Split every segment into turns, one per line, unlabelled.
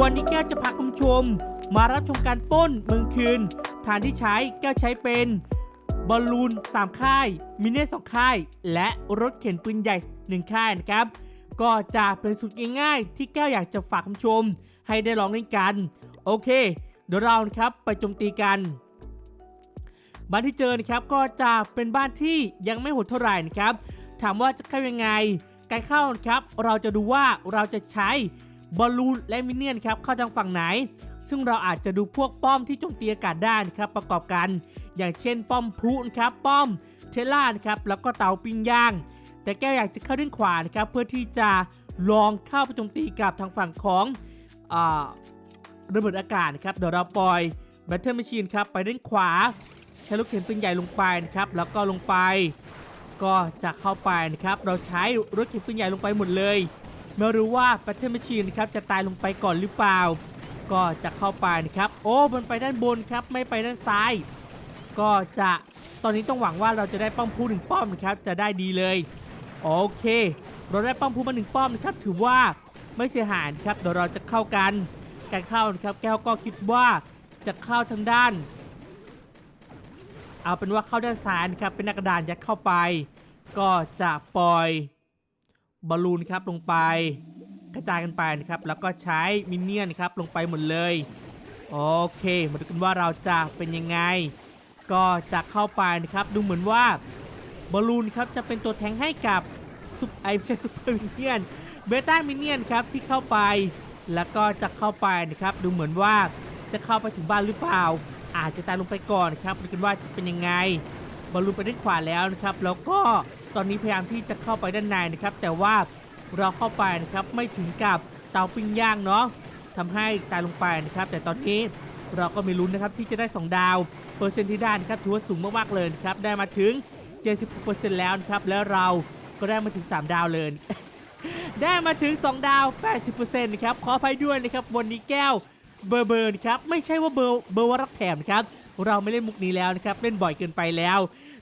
วันนี้แก้วจะพาคุณชม มารับชมการป้นเมืองคืน ฐานที่ใช้แก้วใช้เป็นบอลลูน 3 ค่าย มินเน่สองค่าย และรถเข็นปืนใหญ่ 1 ค่ายนะครับ ก็จะเป็นสูตรง่ายๆที่แก้วอยากจะฝากคุณชม ให้ได้ลองเล่นกัน โอเค เดี๋ยวเรานะครับไปโจมตีกัน บ้านที่เจอนะครับก็จะเป็นบ้านที่ยังไม่โหดเท่าไหร่นะครับ ถามว่าจะเข้ายังไง การเข้านะครับเราจะดูว่าเราจะใช้ บอลลูนและมินเนี่ยนครับเข้าทางฝั่งไหน ซึ่งเราอาจจะดูพวกป้อมที่โจมตีอากาศได้นะครับประกอบกัน อย่างเช่นป้อมพลุนะครับป้อมเทล่านะครับแล้วก็เตาปิ้งย่าง แต่แก้วอยากจะเข้าด้านขวานะครับเพื่อที่จะลองเข้าไปโจมตีกับทางฝั่งของอระเบิดอากาศนะครับเดี๋ยวเราปล่อยแบตเตอร์แมชชีนครับไปด้านขวาใช้ลูกเข็นปืนใหญ่ลงไปนะครับแล้วก็ลงไป ก็จะเข้าไปนะครับเราใช้รถเข็นปืนใหญ่ลงไปหมดเลย ไม่รู้ว่าแบตเตอร์แมชชีนนะครับจะตายลงไปก่อนหรือเปล่า ก็จะเข้าไปนะครับ โอ้มันไปด้านบนครับไม่ไปด้านซ้าย ก็จะตอนนี้ต้องหวังว่าเราจะได้ป้อมพูหนึ่งป้อมนะครับจะได้ดีเลย โอเค เราได้ป้อมพูมาหนึ่งป้อมนะครับถือว่าไม่เสียหายนะครับเดี๋ยวเราจะเข้ากันการเข้านะครับแก้วก็คิดว่าจะเข้าทางด้าน เอาเป็นว่าเข้าด้านซ้ายนะครับเป็นนักกระดานยัดเข้าไป ก็จะปล่อย บอลลูนครับลงไปกระจายกันไปนะครับ แล้วก็ใช้มินเนี่ยนครับลงไปหมดเลย โอเคมาดูกันว่าเราจะเป็นยังไง ก็จะเข้าไปนะครับ ดูเหมือนว่าบอลลูนครับจะเป็นตัวแทงให้กับซุปไอไม่ใช่ซุปเปอร์มินเนี่ยนเบต้ามินเนี่ยนครับที่เข้าไป แล้วก็จะเข้าไปนะครับ ดูเหมือนว่าจะเข้าไปถึงบ้านหรือเปล่า อาจจะตายลงไปก่อนนะครับดูกันว่าจะเป็นยังไงบอลลูนไปด้านขวาแล้วนะครับ แล้วก็ ตอนนี้พยายามที่จะเข้าไปด้านในนะครับ แต่ว่าเราเข้าไปนะครับไม่ถึงกับเตาปิ้งย่างเนาะทำให้ตายลงไปนะครับ แต่ตอนนี้เราก็มีลุ้นนะครับที่จะได้ 2 ดาว เปอร์เซ็นต์ที่ได้นะครับถือว่าสูงมากๆเลยนะครับได้มาถึง 76%แล้วนะครับแล้วเราก็ได้มาถึง 3 ดาวเลยได้มาถึง 2 ดาว 80%นะครับขออภัยด้วยนะครับวันนี้แก้วเบอร์เบอร์นครับไม่ใช่ว่าเบอร์เบอร์ว่ารักแถมครับเราไม่เล่นมุกนี้แล้วนะครับเล่นบ่อยเกินไปแล้ว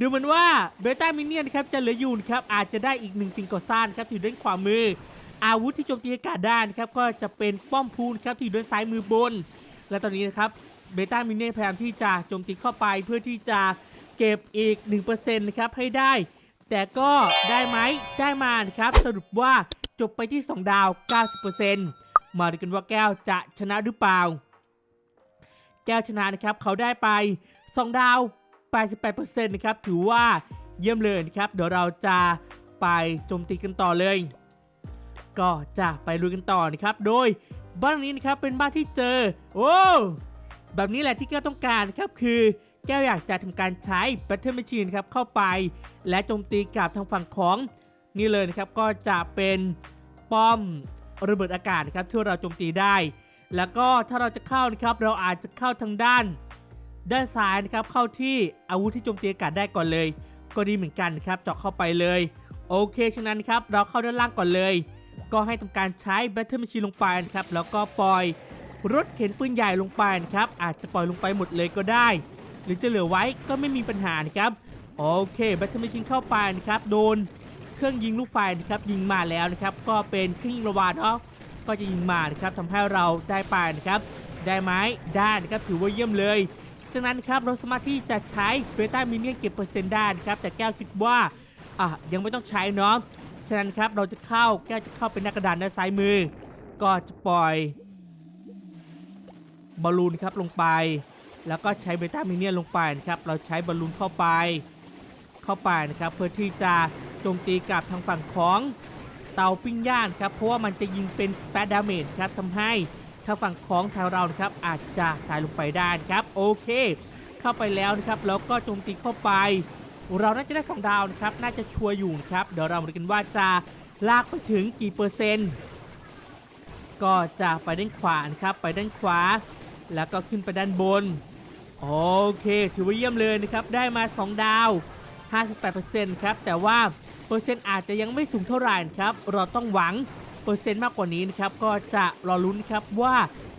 ดูเหมือนว่าเบต้ามินเนี่ยนครับจะเหลืออยู่นะครับอาจจะได้อีกหนึ่งสิ่งก่อสร้างครับที่อยู่ด้านขวามือ อาวุธที่โจมตีอากาศได้นครับก็จะเป็นป้อมพูนครับที่อยู่ด้านซ้ายมือบน และตอนนี้นะครับเบต้ามินเนี่ยนพยายามที่จะโจมตีเข้าไปเพื่อที่จะเก็บอีก1%นะครับให้ได้ แต่ก็ได้ไหมได้มานะครับสรุปว่าจบไปที่ 2 ดาว 90%มาดูกันว่าแก้วจะชนะหรือเปล่า แก้วชนะนะครับเขาได้ไป 2 ดาว 88%นะครับถือว่าเยี่ยมเลยนะครับ เดี๋ยวเราจะไปโจมตีกันต่อเลย ก็จะไปลุยกันต่อนะครับ โดยบ้านนี้นะครับเป็นบ้านที่เจอ โอ้แบบนี้แหละที่แก้วต้องการนะครับคือแก้วอยากจะทำการใช้ Battle Machine ครับเข้าไป และโจมตีกับทางฝั่งของนี่เลยนะครับก็จะเป็นป้อมระเบิดอากาศนะครับที่เราโจมตีได้ แล้วก็ถ้าเราจะเข้านะครับเราอาจจะเข้าทางด้าน ด้านซ้ายนะครับเข้าที่อาวุธที่โจมตีอากาศได้ก่อนเลย ก็ดีเหมือนกันครับเจาะเข้าไปเลย โอเคฉะนั้นครับเราเข้าด้านล่างก่อนเลย ก็ให้ทำการใช้ Battle Machine ลงไปนะครับแล้วก็ปล่อยรถเข็นปืนใหญ่ลงไปนะครับอาจจะปล่อยลงไปหมดเลยก็ได้ หรือจะเหลือไว้ก็ไม่มีปัญหานะครับโอเค Battle Machine เข้าไปนะครับโดนเครื่องยิงลูกไฟนะครับยิงมาแล้วนะครับก็เป็นเครื่องยิงระวาดเนาะก็จะยิงมานะครับทำให้เราได้ไปนะครับได้ไหมได้นะครับถือว่าเยี่ยมเลย จากนั้นครับเราสามารถที่จะใช้เบต้ามินเนี่ยนเก็บเปอร์เซ็นต์ได้นะครับแต่แก้วคิดว่าอะยังไม่ต้องใช้เนาะฉะนั้นครับเราจะเข้าแก้วจะเข้าเป็นหน้ากระดานด้านซ้ายมือ ก็จะปล่อยบอลลูนครับลงไป แล้วก็ใช้เบต้ามินเนี่ยนลงไปนะครับเราใช้บอลลูนเข้าไปเข้าไปนะครับเพื่อที่จะโจมตีกับทางฝั่งของเตาปิ้งย่างครับเพราะว่ามันจะยิงเป็นสเปดดาเมจครับทำให้ ทางฝั่งของทางเรานะครับอาจจะตายลงไปได้ครับโอเค เข้าไปแล้วนะครับแล้วก็โจมตีเข้าไป เราน่าจะได้2ดาวนะครับน่าจะชัวร์อยู่ครับเดี๋ยวเรามาดูกันว่าจะลากไปถึงกี่เปอร์เซ็นต์ ก็จะไปด้านขวานะครับไปด้านขวา แล้วก็ขึ้นไปด้านบนโอเค ถือว่าเยี่ยมเลยนะครับได้มา 2 ดาว 58%ครับแต่ว่าเปอร์เซ็นต์อาจจะยังไม่สูงเท่าไหร่นะครับเราต้องหวัง ปอร์เซ็นต์มากกว่านี้นะครับก็จะรอลุ้นครับว่า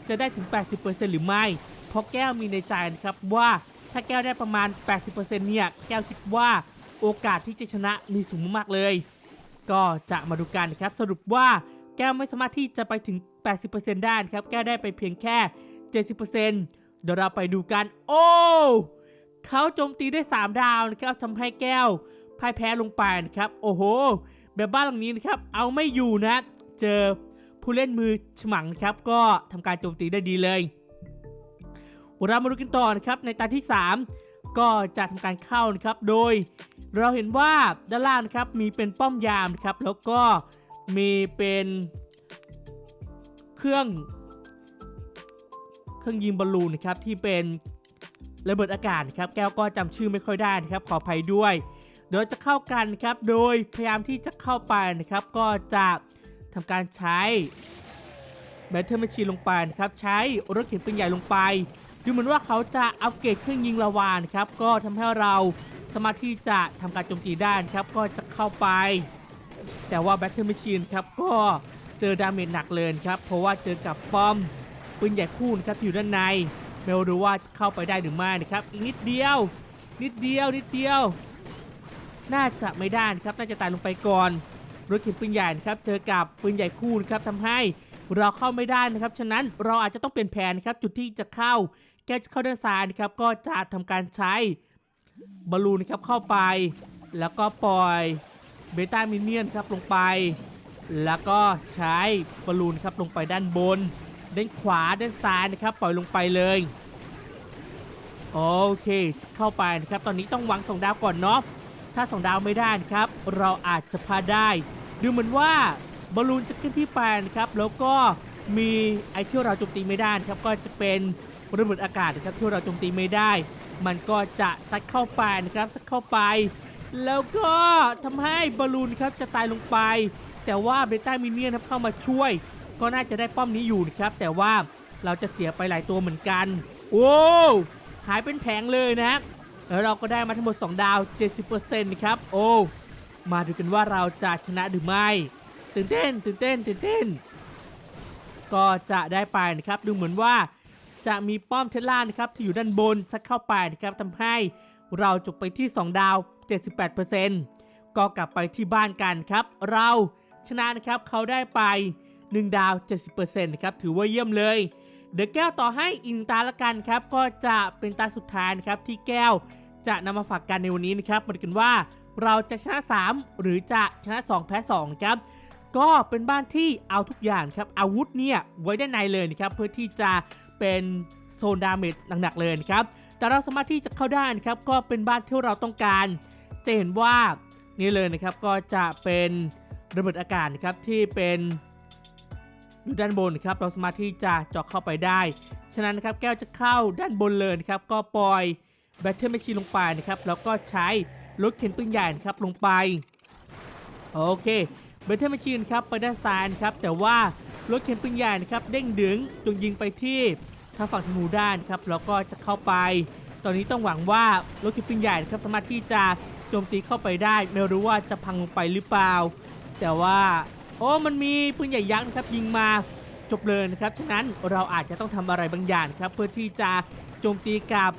จะได้ถึง 80%หรือไม่ เพราะแก้วมีในใจนะครับว่าถ้าแก้วได้ประมาณ 80%เนี่ยแก้วคิดว่าโอกาสที่จะชนะมีสูงมากๆเลย ก็จะมาดูกันนะครับสรุปว่าแก้วไม่สามารถที่จะไปถึง 80%ได้ครับแก้วได้ไปเพียงแค่ 70%เดี๋ยวเราไปดูกัน โอ้เขาโจมตีได้ 3 ดาวนะครับทำให้แก้วพ่ายแพ้ลงไปนะครับ โอ้โห แบบบ้านหลังนี้นะครับ เอาไม่อยู่นะ เจอผู้เล่นมือฉมังนะครับ ก็ทำการโจมตีได้ดีเลยเรามาดูกันต่อนะครับในตาที่ 3 ก็จะทำการเข้านะครับโดย เราเห็นว่าด้านล่างนะครับมีเป็นป้อมยามครับแล้วก็มีเป็นเครื่องเครื่องยิงบอลลูนนะครับที่เป็นระเบิดอากาศนะครับแก้วก็จำชื่อไม่ค่อยได้นะครับขออภัยด้วยเดี๋ยวจะเข้ากันครับโดยพยายามที่จะเข้าไปนะครับก็จะ ทำการใช้แบตเตอร์แมชชีนลงไปนะครับ ใช้รถเข็นปืนใหญ่ลงไป ดูเหมือนว่าเขาจะอัปเกรดเครื่องยิงลาวานครับ ก็ทำให้เราสามารถที่จะทำการโจมตีได้ครับ ก็จะเข้าไป แต่ว่าแบตเตอร์แมชชีนครับก็เจอดาเมจหนักเลยครับ เพราะว่าเจอกับป้อมปืนใหญ่คู่นะครับอยู่ด้านใน ไม่รู้ว่าจะเข้าไปได้หรือไม่นะครับ อีกนิดเดียว นิดเดียว นิดเดียว น่าจะไม่ได้ครับ น่าจะตายลงไปก่อน รถเข็นปืนใหญ่นะครับเจอกับปืนใหญ่คู่นะครับทำให้เราเข้าไม่ได้นะครับ ฉะนั้นเราอาจจะต้องเปลี่ยนแผนครับ จุดที่จะเข้า แก้จะเข้าด้านซ้ายนะครับ ก็จะทำการใช้บอลลูนนะครับเข้าไป แล้วก็ปล่อยเบต้ามินเนี่ยนครับลงไป แล้วก็ใช้บอลลูนครับลงไปด้านบน ด้านขวาด้านซ้ายนะครับ ปล่อยลงไปเลยโอเคจะเข้าไปนะครับ ตอนนี้ต้องวางสองดาวก่อนเนาะ ถ้าสองดาวไม่ได้นะครับ เราอาจจะพลาดได้ ดูเหมือนว่าบอลลูนจะขึ้นที่แปนครับ แล้วก็มีไอที่เราโจมตีไม่ได้นะครับ ก็จะเป็นระเบิดอากาศนะครับที่เราโจมตีไม่ได้ มันก็จะซัดเข้าไปนะครับซัดเข้าไป แล้วก็ทำให้บอลลูนครับจะตายลงไป แต่ว่าเบต้ามินเนี่ยนครับเข้ามาช่วย ก็น่าจะได้ป้อมนี้อยู่นะครับ แต่ว่าเราจะเสียไปหลายตัวเหมือนกัน โอ้หายเป็นแผงเลยนะ แล้วเราก็ได้มาทั้งหมด 2 ดาว 70%นะครับโอ้มาดูกันว่าเราจะชนะหรือไม่ ตื่นเต้น ตื่นเต้น ตื่นเต้น ก็จะได้ไปนะครับ ดูเหมือนว่าจะมีป้อมเทสลานะครับที่อยู่ด้านบนซัดเข้าไปนะครับทำให้เราจบไปที่ 2 ดาว 78%ก็กลับไปที่บ้านกันครับ เราชนะนะครับเขาได้ไป 1 ดาว 70%นะครับถือว่าเยี่ยมเลย เดอะแก้วต่อให้อินตาละกันครับ ก็จะเป็นตาสุดท้ายนะครับที่แก้วจะนำมาฝากกันในวันนี้นะครับมาดูกันว่าเราจะชนะ 3 หรือจะชนะ 2 แพ้2ครับก็เป็นบ้านที่เอาทุกอย่างครับอาวุธเนี่ยไว้ด้านในเลยนะครับเพื่อที่จะเป็นโซนดาเมจหนักๆเลยครับแต่เราสามารถที่จะเข้าได้นะครับก็เป็นบ้านที่เราต้องการจะเห็นว่านี่เลยนะครับก็จะเป็นระเบิดอากาศครับที่เป็น อยู่ด้านบนครับเราสามารถที่จะเจาะเข้าไปได้ ฉะนั้นนะครับแก้วจะเข้าด้านบนเลยนครับก็ปล่อยแบตเตอร์แมชชีนลงไปนะครับแล้วก็ใช้รถเข็นปืนใหญ่ครับลงไปโอเคแบตเตอร์แมชชีนครับไปด้านซ้ายครับแต่ว่ารถเข็นปืนใหญ่นะครับเด้งดึงจงยิงไปที่ทางฝั่งธนูด้านครับแล้วก็จะเข้าไป ตอนนี้ต้องหวังว่ารถเข็นปืนใหญ่นะครับสามารถที่จะโจมตีเข้าไปได้ ไม่รู้ว่าจะพังลงไปหรือเปล่า แต่ว่า โอ้มันมีปืนใหญ่ยักษ์นะครับยิงมาจบเลยนะครับฉะนั้นเราอาจจะต้องทำอะไรบางอย่างครับเพื่อที่จะโจมตีกับ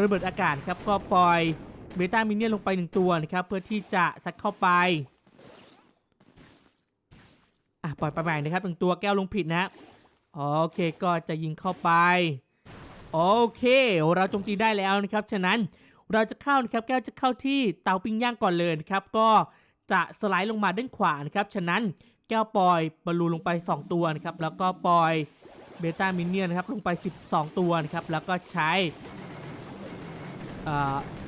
ระเบิดอากาศครับก็ปล่อยเบต้ามินเนี่ยลงไปหนึ่งตัวนะครับเพื่อที่จะซัดเข้าไปอะปล่อยไปใหม่นะครับหนึ่งตัวแก้วลงผิดนะโอเคก็จะยิงเข้าไปโอเค เราโจมตีได้แล้วนะครับ ฉะนั้นเราจะเข้านะครับแก้วจะเข้าที่เตาปิ้งย่างก่อนเลยนะครับ ก็ จะสไลด์ลงมาด้านขวานะครับฉะนั้นแก้วปล่อยบอลลูนลงไป 2 ตัวนะครับแล้วก็ปล่อยเบต้ามินเนี่ยนนะครับลงไป 12 ตัวนะครับแล้วก็ใช้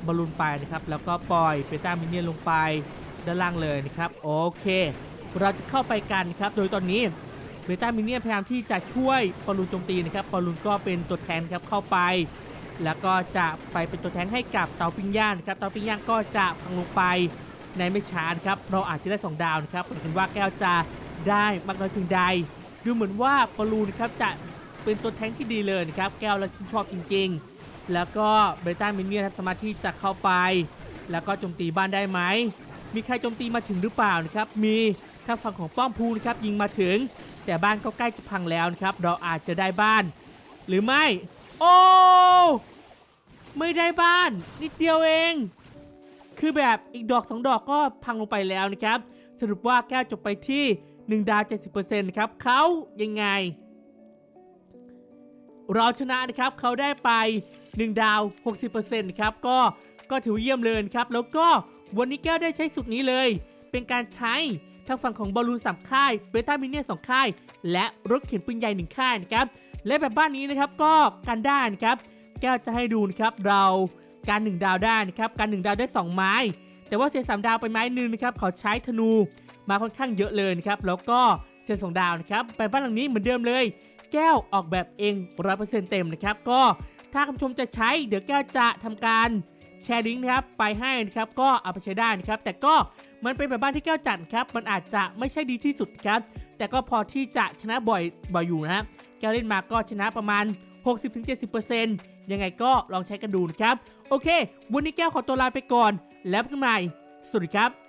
บอลลูนไปนะครับแล้วก็ปล่อยเบต้ามินเนี่ยนลงไปด้านล่างเลยนะครับโอเค เราจะเข้าไปกันครับโดยตอนนี้เบต้ามินเนี่ยนพยายามที่จะช่วยบอลลูนโจมตีนะครับบอลลูนก็เป็นตัวแทนครับเข้าไป แล้วก็จะไปเป็นตัวแทนให้กับเตาปิ้งย่างนะครับเตาปิ้งย่างก็จะพังลงไป ในไม่ช้านะครับเราอาจจะได้ 2 ดาวนะครับเหมือนกันว่าแก้วจะได้มากน้อยเพียงใด ดูเหมือนว่าบอลูนะครับจะเป็นตัวแทนที่ดีเลยนะครับแก้วเราชื่นชอบจริง ๆ แล้วก็เบต้ามินเนี่ยนสามารถที่จะเข้าไป แล้วก็โจมตีบ้านได้ไหมมีใครโจมตีมาถึงหรือเปล่านะครับมีทางฝั่งของป้อมพูนะครับยิงมาถึง แต่บ้านก็ใกล้จะพังแล้วนะครับเราอาจจะได้บ้าน หรือไม่ โอ้ไม่ได้บ้านนิดเดียวเอง คือแบบอีกดอกสองดอกก็พังลงไปแล้วนะครับ สรุปว่าแก้วจบไปที่ 1 ดาว 70%นะครับเขายังไง เราชนะนะครับเขาได้ไป 1 ดาว 60%นะครับก็ก็ถือเยี่ยมเลยครับ แล้วก็วันนี้แก้วได้ใช้สุดนี้เลย เป็นการใช้ทางฝั่งของบอลลูนสามค่ายเบต้ามิเนียสองค่าย และรถเข็นปืนใหญ่หนึ่งค่ายนะครับและแบบบ้านนี้นะครับก็กันได้นะครับ แก้วจะให้ดูนะครับเรา การหนึ่งดาวได้นะครับการหนึ่งดาวได้ 2 ไม้ แต่ว่าเสียสามดาวไปไม้หนึ่งนะครับเขาใช้ธนูมาค่อนข้างเยอะเลยนะครับแล้วก็เสียสองดาวนะครับไปบ้านหลังนี้เหมือนเดิมเลย แก้วออกแบบเองร้อยเปอร์เซ็นต์เต็มนะครับก็ถ้าคุณชมจะใช้เดี๋ยวแก้วจะทำการแชร์ลิงก์นะครับไปให้นะครับก็เอาไปใช้ได้นะครับแต่ก็มันเป็นแบบบ้านที่แก้วจัดครับมันอาจจะไม่ใช่ดีที่สุดครับแต่ก็พอที่จะชนะบ่อยบ่อยอยู่นะแก้วเล่นมาก็ชนะประมาณ 60-70%ยังไงก็ลองใช้กันดูนะครับ โอเค วันนี้แก้วขอตัวลาไปก่อน แล้วพบกันใหม่ สวัสดีครับ